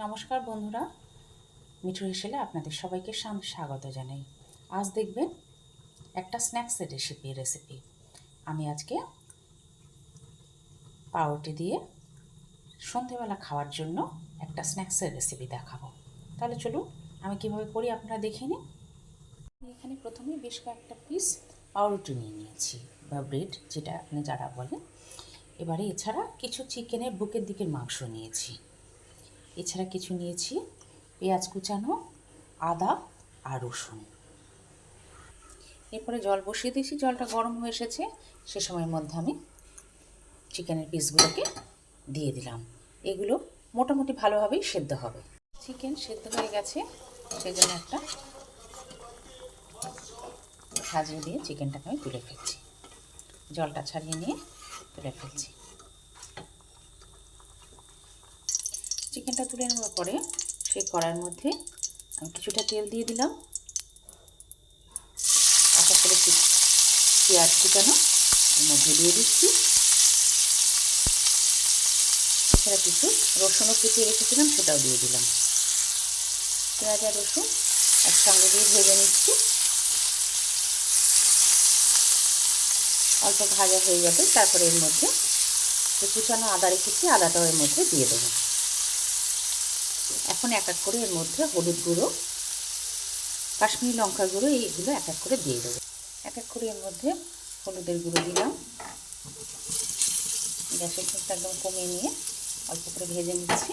নমস্কার বন্ধুরা। মিঠু হেসেলে আপনাদের সবাইকে স্বাগত জানাই। আজ দেখবেন একটা স্ন্যাক্সের রেসিপি রেসিপি আমি আজকে পাউরুটি দিয়ে সন্ধেবেলা খাওয়ার জন্য একটা স্ন্যাক্সের রেসিপি দেখাবো। তাহলে চলুন আমি কীভাবে করি আপনারা দেখে নিন। এখানে প্রথমে বেশ কয়েকটা পিস পাউরুটি নিয়ে নিয়েছি বা ব্রেড যেটা আপনি যারা বলেন। এবারে এছাড়া কিছু চিকেনের বুকের দিকের মাংস নিয়েছি। এছাড়া কিছু নিয়েছি, পেঁয়াজ কুচানো, আদা আর রসুন। এরপরে জল বসিয়ে দিয়েছি, জলটা গরম হয়ে এসেছে, সে সময়ের মধ্যে আমি চিকেনের পিসগুলোকে দিয়ে দিলাম। এগুলো মোটামুটি ভালোভাবেই সেদ্ধ হবে। চিকেন সেদ্ধ হয়ে গেছে, সেজন্য একটা সাজিয়ে দিয়ে চিকেনটাকে আমি তুলে ফেলছি। জলটা ছাড়িয়ে নিয়ে তুলে ফেলছি। চিকেনটা তুলে নেওয়ার পরে সেই কড়াইয়ের মধ্যে আমি কিছুটা তেল দিয়ে দিলাম। একটা করে পেঁয়াজ কুচানো এর মধ্যে দিয়ে দিচ্ছি। এছাড়া কিছু রসুনও কুচিয়ে রেখেছিলাম, সেটাও দিয়ে দিলাম। পেঁয়াজ আর রসুন একসঙ্গে দিয়ে ভেজে নিচ্ছি। অল্প ভাজা হয়ে যাবে তারপরে এর মধ্যে কুচানো আদা রেখেছি, আদাটাও এর মধ্যে দিয়ে দেবো। এখন এক এক করে এর মধ্যে হলুদ গুঁড়ো, কাশ্মীরি লঙ্কার গুঁড়ো, এইগুলো এক এক করে দিয়ে দেবো। এক এক করে এর মধ্যে হলুদের গুঁড়ো দিলাম। গ্যাসের ফ্লেমটা একদম কমিয়ে নিয়ে অল্প করে ভেজে নিচ্ছি।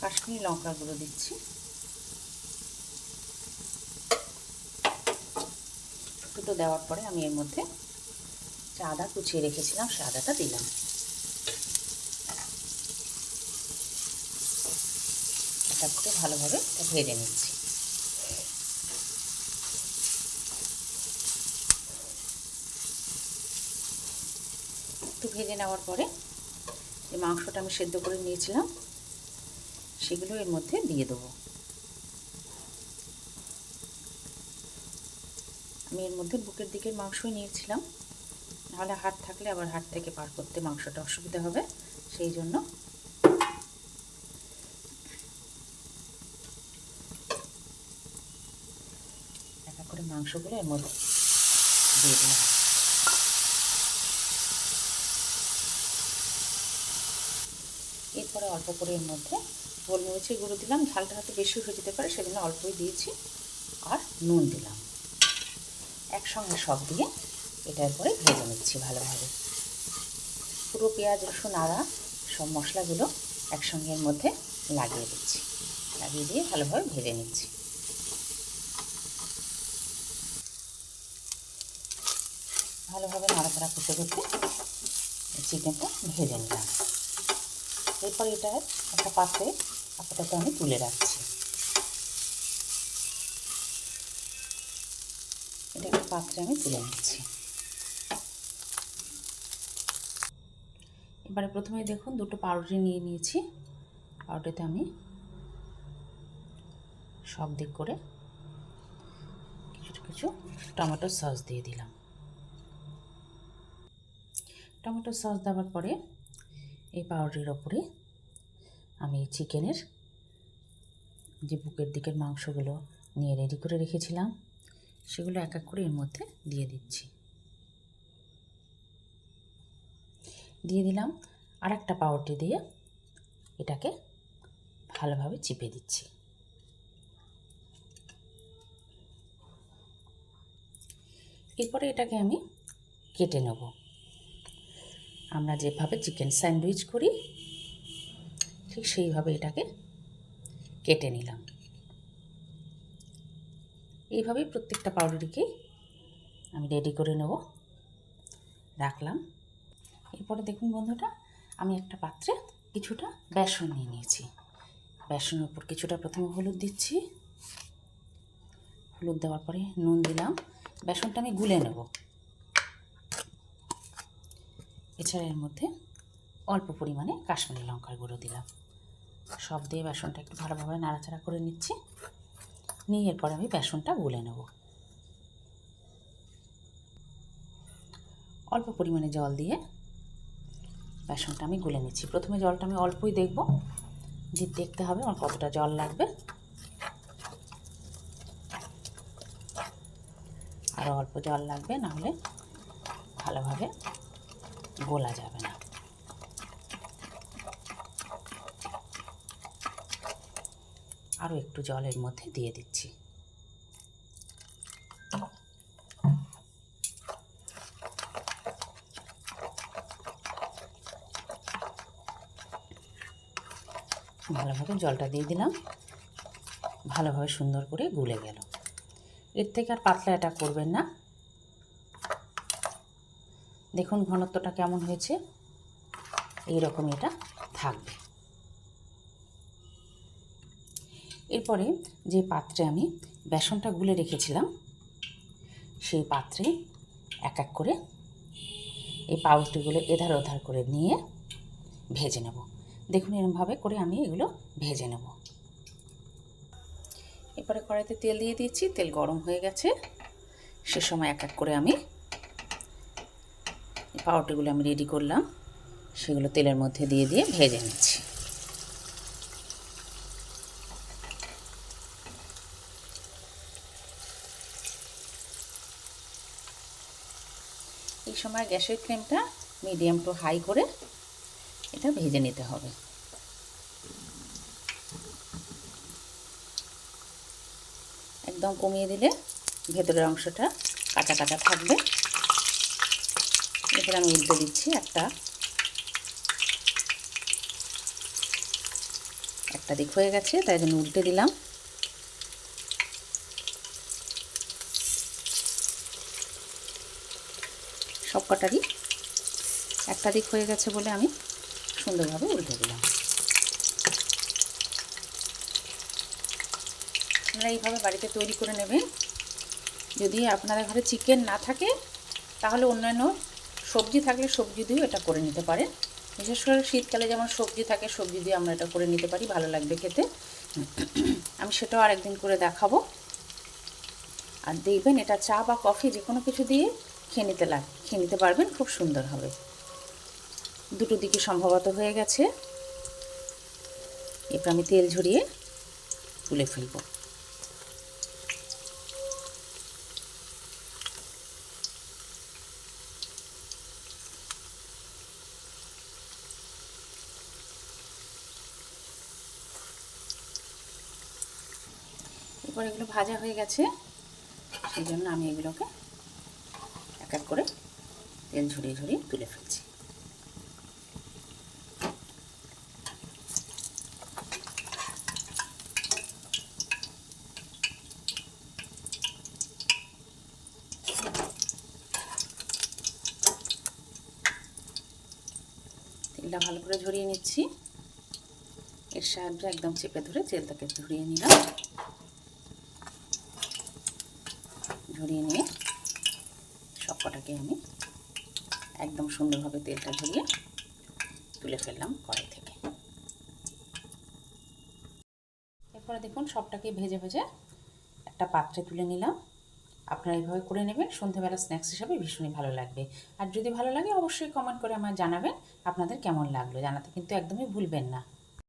কাশ্মীরি লঙ্কার গুঁড়ো দিচ্ছি। দুটো দেওয়ার পরে আমি এর মধ্যে যে আদা কুচিয়ে রেখেছিলাম সে আদাটা দিলাম। করে ভালোভাবে ভেজে নিচ্ছি। একটু ভেজে নেওয়ার পরে যে মাংসটা আমি সেদ্ধ করে নিয়েছিলাম, সেগুলো এর মধ্যে দিয়ে দেবো। আমি এর মধ্যে বুকের দিকের মাংসই নিয়েছিলাম, নাহলে হাট থাকলে আবার হাট থেকে পার করতে মাংসটা অসুবিধা হবে, সেই জন্য একটা করে মাংসগুলো এর মধ্যে দিয়ে দিলাম। এরপরে অল্প করে এর মধ্যে গোলমরিচের গুঁড়ো দিলাম। ঝালটা হয়তো বেশি হয়ে যেতে পারে সেজন্য অল্পই দিয়েছি আর নুন দিলাম। একসঙ্গে সব দিয়ে এটার পরে ভেজে নিচ্ছি ভালোভাবে। পুরো পেঁয়াজ, রসুন, আদা সব মশলাগুলো একসঙ্গে এর মধ্যে লাগিয়ে দিচ্ছি। লাগিয়ে দিয়ে ভালোভাবে ভেজে নিচ্ছি। ভালোভাবে নাড়াচাড়া করতে করতে চিকেনটা ভেজে নিলাম। এরপর এটা একটা পাত্রে আপাতত আমি তুলে রাখছি। এটা একটা পাত্রে আমি তুলে নিচ্ছি। এবারে প্রথমে দেখুন দুটো পাউরুটি নিয়ে নিয়েছি। পাউরুটিতে আমি সব দিক করে কিছু কিছু টমেটো সস দিয়ে দিলাম। টমেটো সস দেওয়ার পরে এই পাউরুটির ওপরে আমি চিকেনের যে বুকের দিকের মাংসগুলো নিয়ে রেডি করে রেখেছিলাম, সেগুলো এক এক করে এর মধ্যে দিয়ে দিচ্ছি। দিয়ে দিলাম আর একটা পাউরুটি দিয়ে এটাকে ভালোভাবে চিপে দিচ্ছি। এরপরে এটাকে আমি কেটে নেব। আমরা যেভাবে চিকেন স্যান্ডউইচ করি, ঠিক সেইভাবে এটাকে কেটে নিলাম। এইভাবেই প্রত্যেকটা পাউরুটিকেই আমি রেডি করে নেব, রাখলাম। এরপরে দেখুন বন্ধুটা আমি একটা পাত্রে কিছুটা বেসন নিয়ে নিয়েছি। বেসনের উপর কিছুটা প্রথমে হলুদ দিচ্ছি। হলুদ দেওয়ার পরে নুন দিলাম। বেসনটা আমি গুলে নেব। এছাড়া এর মধ্যে অল্প পরিমাণে কাশ্মীরি লঙ্কার গুঁড়ো দিলাম। সব দিয়ে বেসনটা একটু ভালোভাবে নাড়াচাড়া করে নিচ্ছি। নিয়ে এরপর আমি বেসনটা গুলে নেব। অল্প পরিমাণে জল দিয়ে বেসনটা আমি গুলে নিচ্ছি। প্রথমে জলটা আমি অল্পই দেখব, যে দেখতে হবে আমার কতটা জল লাগবে। আরও অল্প জল লাগবে, নাহলে ভালোভাবে গোলা যাবে না। আরও একটু জলের মধ্যে দিয়ে দিচ্ছি। ভালোভাবে জলটা দিয়ে দিলাম। ভালোভাবে সুন্দর করে গুলে গেল। এর থেকে আর পাতলা এটা করবেন না। দেখুন ঘনত্বটা কেমন হয়েছে। এই রকম এটা থাকবে। এরপরে যে পাত্রে আমি বেসনটা গুলে রেখেছিলাম, সেই পাত্রে এক এক করে এই পাউরুটিগুলো এধার ওধার করে নিয়ে ভেজে নেব। দেখুন এরমভাবে করে আমি এগুলো ভেজে নেব। এরপরে কড়াইতে তেল দিয়ে দিচ্ছি, তেল গরম হয়ে গেছে। সে সময় এক এক করে আমি পাউরুটিগুলো আমি রেডি করলাম। সেগুলো তেলের মধ্যে দিয়ে দিয়ে ভেজে নিচ্ছি। এই সময় গ্যাসের ফ্লেমটা মিডিয়াম টু হাই করে এটা ভেজে নিতে হবে। একদম কমিয়ে দিলে ভেতরের অংশটা কাঁচা কাঁচা থাকবে। এরপরে আমি উল্টে দিচ্ছি একটা। একটা দিক হয়ে গেছে, তাই জন্য উল্টে দিলাম। সব কটারই একটা দিক হয়ে গেছে বলে আমি সুন্দরভাবে উল্টে দিলাম। আপনারা এইভাবে বাড়িতে তৈরি করে নেবেন। যদি আপনাদের ঘরে চিকেন না থাকে, তাহলে অন্যান্য সবজি থাকলে সবজি দিয়েও এটা করে নিতে পারেন। বিশেষ করে শীতকালে যেমন সবজি থাকে, সবজি দিয়ে আমরা এটা করে নিতে পারি, ভালো লাগবে খেতে। আমি সেটাও আরেকদিন করে দেখাবো। আর দেখবেন এটা চা বা কফি যে কোনো কিছু দিয়ে খেয়ে নিতে লাগ, খেয়ে নিতে পারবেন, খুব সুন্দর হবে। দুটো দিকে সম্ভবত হয়ে গেছে। এরপর আমি তেল ঝরিয়ে তুলে ফেলব। এরপর এগুলো ভাজা হয়ে গেছে, সেই জন্য আমি এগুলোকে এক এক করে তেল ঝরিয়ে ঝরিয়ে তুলে ফেলছি। তেলটা ভালো করে ঝরিয়ে নিচ্ছি। এর সাহায্যে একদম চেপে ধরে তেলটাকে ঝরিয়ে নিলাম। ঝরিয়ে নিয়ে সব কটাকে আমি একদম সুন্দরভাবে তেলটা ঝরিয়ে তুলে ফেললাম কড়াই থেকে। এরপরে দেখুন সবটাকে ভেজে ভেজে একটা পাত্রে তুলে নিলাম। আপনারা এইভাবে করে নেবেন, সন্ধ্যেবেলা স্ন্যাক্স হিসাবে ভীষণই ভালো লাগবে। আর যদি ভালো লাগে অবশ্যই কমেন্ট করে আমার জানাবেন, আপনাদের কেমন লাগল জানাতে কিন্তু একদমই ভুলবেন না।